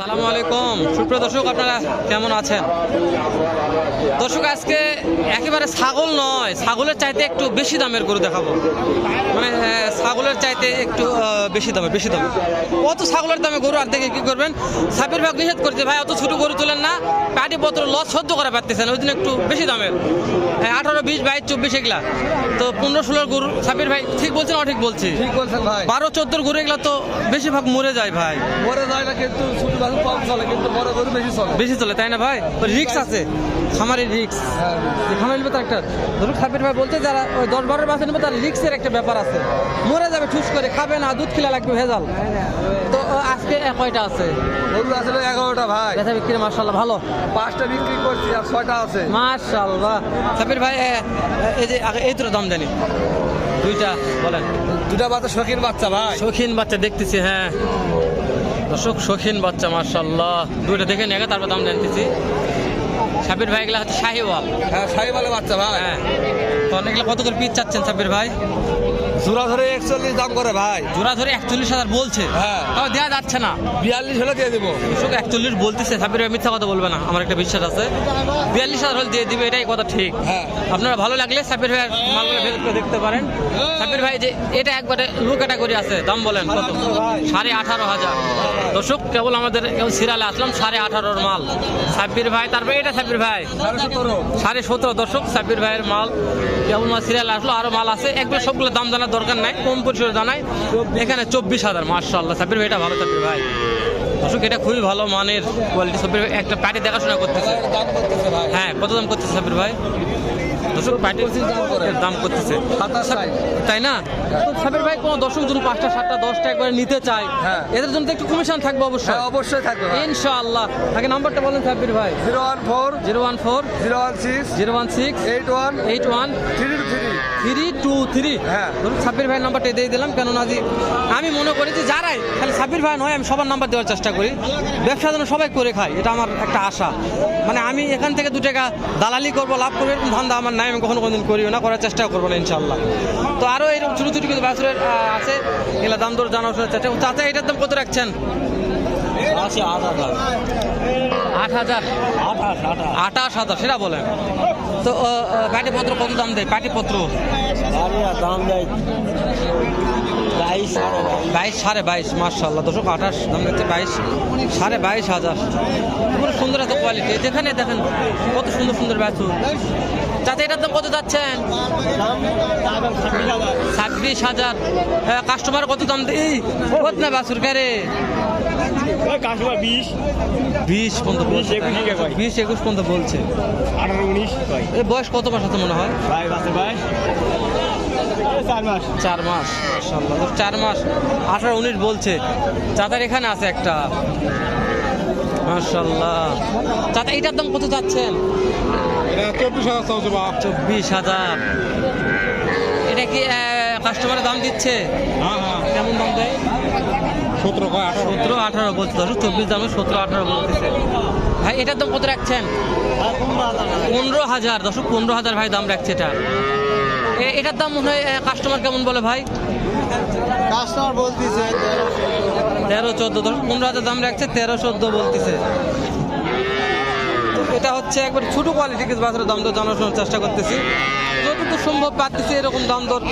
সালামু আলাইকুম। সুপ্রিয় দর্শক আপনারা কেমন আছেন? দর্শক আজকে একেবারে ছাগল নয় ছাগলের চাইতে একটু বেশি দামের গরু দেখাবো। মানে ছাগলের চাইতে একটু বেশি দামে বেশি দামে। অত ছাগলের দামে গরু আর দেখে কি করবেন? সাবির ভাগ নিষেধ করছে ভাই অত ছোট গরু তোলেন না। পাটি পত্র লস সহ্য করা পারতেছেন ওই জন্য একটু বেশি দামের। আঠারো বিশ বাইশ চব্বিশ এগুলা। তো পনেরো ষোলোর গরু সাবির ভাই ঠিক বলছেন ঠিক বলছি? বলছেন ভাই। বারো চোদ্দোর গরু এগুলা তো বেশিরভাগ মরে যায় ভাই। মরে যায় না কিন্তু ছোট কম চলে কিন্তু বড় গরু বেশি চলে। বেশি চলে তাই না ভাই? রিক্স আছে খামারের রিক্স হ্যাঁ খামারের ভিতরে একটা ধরুন খাবির ভাই বলতে যারা ওই দশ বারোর বাসে নেবে তার রিক্সের একটা ব্যাপার আছে। মরে যাবে ঠুস করে খাবে না দুধ খেলা লাগবে ভেজাল। তো আজকে কয়টা আছে? গরু আসলে এগারোটা ভাই। বেচা বিক্রি মার্শাল্লাহ ভালো? পাঁচটা বিক্রি করছি আর ছয়টা আছে। মার্শাল্লাহ সাবির ভাই এই যে এই তো দাম জানি। দুইটা বলেন। দুটা বাচ্চা শখিন বাচ্চা ভাই। শৌখিন বাচ্চা দেখতেছি হ্যাঁ। দর্শক শৌখিন বাচ্চা মার্শাল্লাহ দুইটা দেখে নিয়ে তারপর দাম জানতেছি। সাবির ভাই এগুলা হচ্ছে শাহিওয়াল। হ্যাঁ শাহিওয়ালের বাচ্চা ভাই। হ্যাঁ। তো অনেকগুলো কত করে পিস চাচ্ছেন সাবির ভাই? জোড়া ধরে একচল্লিশ দাম করে ভাই। জোড়া ধরে একচল্লিশ হাজার বলছে। হ্যাঁ। তাও দেওয়া যাচ্ছে না। বিয়াল্লিশ হলে দিয়ে দেবো। কৃষক একচল্লিশ বলতেছে। সাব্বির ভাই মিথ্যা কথা বলবে না। আমার একটা বিশ্বাস আছে। বিয়াল্লিশ হাজার হলে দিয়ে দিবে এটাই কথা ঠিক। হ্যাঁ। আপনারা ভালো লাগলে সাব্বির ভাইয়ের মালগুলো করে দেখতে পারেন। সাব্বির ভাই যে এটা একবারে লো ক্যাটাগরি আছে দাম বলেন কত? সাড়ে আঠারো হাজার। দর্শক কেবল আমাদের সিরিয়ালে আসলাম সাড়ে আঠারোর মাল। সাব্বির ভাই তারপরে এটা সাব্বির ভাই। সাড়ে সতেরো। দর্শক সাব্বির ভাইয়ের মাল কেবল মাল সিরিয়াল আসলো আরও মাল আছে। একবার সবগুলো দাম জানার দরকার নাই, কম পরিসরে জানাই। এখানে চব্বিশ হাজার মার্শাল্লাহ সাব্বির ভাই, এটা ভালো সাব্বির ভাই। দর্শক এটা খুবই ভালো মানের কোয়ালিটি সাব্বির ভাই। একটা প্যাটি দেখাশোনা করতেছে। ভাই। হ্যাঁ কত দাম করতেছে সাব্বির ভাই? দর্শক প্যাটির দাম করে। করতেছে। তাই না? সাব্বির ভাই কোনো দর্শক যদি পাঁচটা সাতটা দশটা একবার নিতে চায় হ্যাঁ। এদের জন্য একটু কমিশন থাকবে হ্যাঁ অবশ্যই অবশ্যই থাকবে ইনশাআল্লাহ। আগে নাম্বারটা বলেন সাব্বির ভাই। Zero one four zero one four zero one six zero one six eight one eight one three three. Three two three. হ্যাঁ। সাব্বির ভাইয়ের নাম্বারটা দিয়ে দিলাম কেননা আমি মনে করি যে যারাই খালি সাব্বির ভাই নয় আমি সবার নাম্বার দেওয়ার চেষ্টা করি। ব্যবসা যেন সবাই করে খায় এটা আমার একটা আশা। মানে আমি এখান থেকে দু টাকা দালালি করব লাভ করব এরকম ধান্দা আমার নাই আমি কখনো কোনোদিন করিও না করার চেষ্টা করব না ইনশাল্লাহ তো আরও এরকম ছোটো ছোটো কিছু বাছুরের আছে এগুলো দাম দর জানার চেষ্টা চাচা এটার দাম কত রাখছেন? আট হাজার। আঠাশ হাজার? সেটা বলেন। তো পাটিপত্র কত দাম দেয়? পাটিপত্র দাম দেয় বাইশ বাইশ। সাড়ে বাইশ মার্শাল্লাহ দশক আঠাশ দাম দেখছে বাইশ সাড়ে বাইশ হাজার। পুরো সুন্দর এত কোয়ালিটি যেখানে দেখেন কত সুন্দর সুন্দর ব্যাচু যাতে এটার দাম কত যাচ্ছেন? ছাব্বিশ হাজার। কাস্টমার কত দাম দেই? কত না বাছুর কে কাস্টমার বিশ। বিশ পর্যন্ত বলছে। বিশ, একুশ বিশ একুশ পর্যন্ত বলছে। আঠারো উনিশ। বয়স কত মাস আছে মনে হয়? ভাই বাসে ভাই চার মাস? চার মাস মাশাআল্লাহ। চার মাস আঠারো উনিশ বলছে। চাচার এখানে আছে একটা। মাশাল্লাহ চাচা এটার দাম কত যাচ্ছেন? চব্বিশ হাজার চব্বিশ হাজার। এটা কি কাস্টমারের দাম দিচ্ছে? হ্যাঁ হ্যাঁ। কেমন দাম দেয়? সতেরো সতেরো আঠারো বলছে। ধরো চব্বিশ দামে সতেরো আঠারো বলতেছে। ভাই এটার দাম কত রাখছেন? পনেরো হাজার। দশ পনেরো হাজার ভাই দাম রাখছে এটা। এটার দাম মনে হয় কাস্টমার কেমন বলে ভাই? কাস্টমার বলতেছে তেরো চোদ্দ ধর পনেরো হাজার দাম রাখছে তেরো চোদ্দ বলতেছে। তো এটা হচ্ছে একবার ছোটো কোয়ালিটি কিছু বাজারের দাম দর জানাশোনার চেষ্টা করতেছি। যতটুকু সম্ভব পাচ্ছি এরকম দাম দর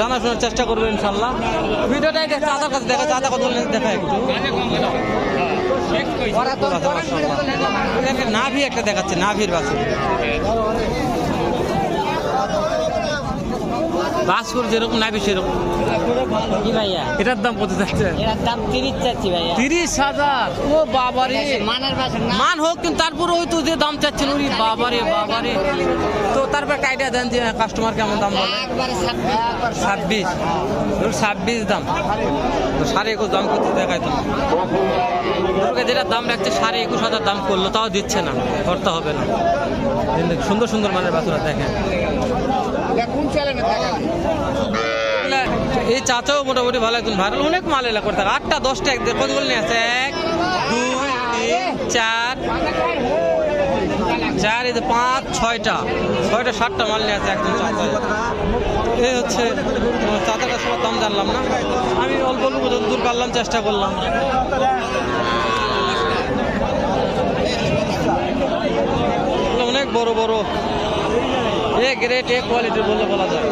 জানাশোনার চেষ্টা করব ইনশাল্লাহ। ভিডিওটা এটা চাঁদার কাছে দেখা চাঁদা কত হলে দেখা একটু। নাভি একটা দেখাচ্ছে নাভির বাছুর বাছুর যেরকম নাভি সেরকম। কি ভাইয়া? এটার দাম কত যাচ্ছে? দাম তিরিশ চাচ্ছি ভাইয়া। তিরিশ হাজার? ও বাবারে। মানের মান হোক কিন্তু তারপরে ওই তো যে দাম চাচ্ছেন ওই বাবারে বাবারে। তো তারপর একটা আইডিয়া দেন যে কাস্টমার কেমন দাম বলে? ছাব্বিশ। ছাব্বিশ। দাম। তো সাড়ে একুশ দাম করতে দেখায় তো। ওকে যেটা দাম রাখছে সাড়ে একুশ হাজার দাম করল তাও দিচ্ছে না। করতে হবে না। সুন্দর সুন্দর মানের বাছুরা দেখেন। এই চাচাও মোটামুটি ভালো একজন ভাইরাল অনেক মাল এলাকা করতে আটটা, দশটা, এক কতগুলো নিয়ে আছে? এক, দুই, তিন, চার চার, এই পাঁচ, ছয়টা ছয়টা, সাতটা মাল নিয়ে আছে একজন চাচা। এই হচ্ছে চাচাটা সবার দাম জানলাম না। আমি অল্প অল্প যতদূর পারলাম চেষ্টা করলাম। অনেক বড় বড়। এ গ্রেট এ কোয়ালিটির বললে বলা যায়।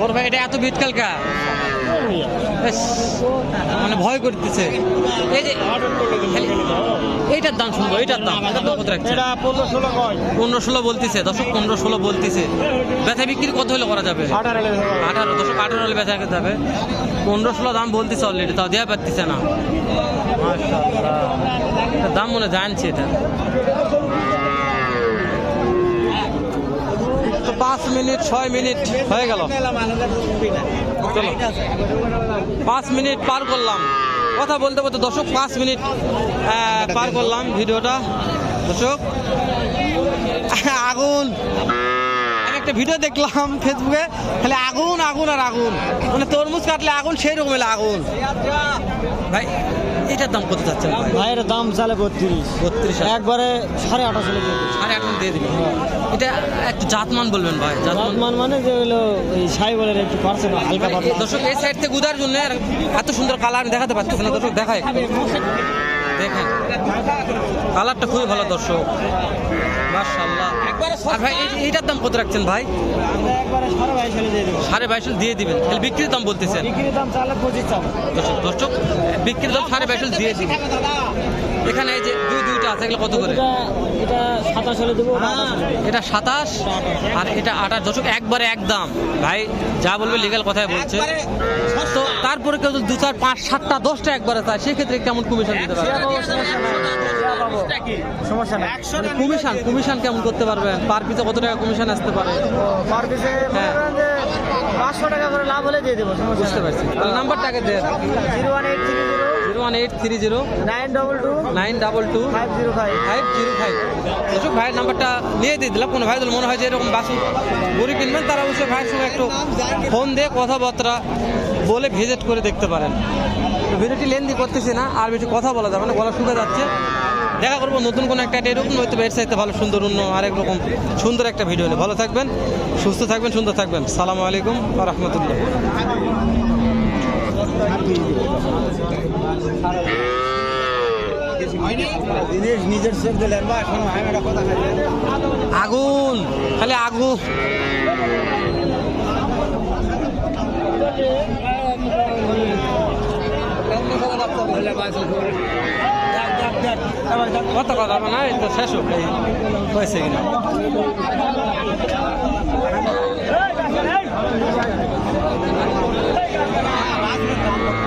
বড় ভাই এটা এত বিতকালকা মানে ভয় করতেছে। এই যে এইটার দাম শুনব এইটার দাম এটার কত রাখছে? পনেরো ষোলো বলতেছে দশক পনেরো ষোলো বলতেছে। ব্যথা বিক্রি কত হলে করা যাবে? আঠারো দশক আঠারো হলে ব্যথা যাবে। পনেরো ষোলো দাম বলতেছে অলরেডি তাও দেওয়া পারতেছে না। দাম মনে জানছে এটা। তো পাঁচ মিনিট ছয় মিনিট হয়ে গেল। পাঁচ মিনিট পার করলাম। কথা বলতে বলতে দর্শক, পাঁচ মিনিট পার করলাম ভিডিওটা। দর্শক, আগুন! একটা ভিডিও দেখলাম ফেসবুকে খালি আগুন আগুন আর আগুন। মানে তরমুজ কাটলে আগুন সেই রকম আগুন। ভাই এটার দাম কত যাচ্ছে ভাই? ভাইয়ের দাম চালে বত্রিশ। বত্রিশ একবারে সাড়ে আঠাশো লেগে সাড়ে আট দিয়ে দিবেন এটা একটু জাতমান বলবেন ভাই জাতমান। মানে যে হলো ওই সাই বলে একটু পারছে না হালকা দর্শক এই সাইড থেকে উদার জন্য এত সুন্দর কালার আমি দেখাতে পারতেছি না দর্শক দেখায় দেখেন কালারটা খুবই ভালো দর্শক। মার্শাল্লাহ আর ভাই এইটার দাম কত রাখছেন ভাই? একবারে সাড়ে বাইশ দিয়ে দিবেন। তাহলে বিক্রির দাম বলতেছেন। দর্শক বিক্রির সাড়ে বাইশ দিয়ে দিবেন। এখানে এই যে দুই দুইটা আছে এগুলো কত করে? এটা এটা সাতাশ আর এটা আঠাশ। একবারে এক দাম ভাই যা বলবে লিগাল কথায় বলছে। তো তারপরে কেউ দু চার পাঁচ সাতটা দশটা একবারে চায় সেক্ষেত্রে কেমন কমিশন দিতে পারবে? সমস্যা নাই। নেই মানে কমিশন কমিশন কেমন করতে পারবেন পার পিছে কত টাকা কমিশন আসতে পারে? পার পিসে মনে পাঁচশো টাকা করে লাভ হলে দিয়ে দেবো বুঝতে পারছি। তাহলে নাম্বারটাকে দেন। Zero one eight three zero. Zero one eight three zero. Nine double two. Nine double two. Five zero five. Five zero five. দর্শক ভাইয়ের নাম্বারটা নিয়ে দিয়ে দিলাম। কোনো ভাই মনে হয় যে এরকম বাসু গরু কিনবেন তারা অবশ্যই ভাইয়ের সঙ্গে একটু ফোন দিয়ে কথাবার্তা বলে ভিজিট করে দেখতে পারেন। ভিডিওটি লেন্দি করতেছি না, আর বেশি কথা বলা যাবে না, গলা শুকে যাচ্ছে। দেখা করব নতুন কোনো একটা এরকম হয়তো এর চাইতে ভালো, সুন্দর, অন্য আরেক রকম, সুন্দর একটা ভিডিও হলে। ভালো থাকবেন, সুস্থ থাকবেন, সুন্দর থাকবেন। সালামু আলাইকুম রহমতুল্লাহ। আগুন! খালি আগুন! কত কথা না? এই তো শেষ হোক হয়েছে কিনা?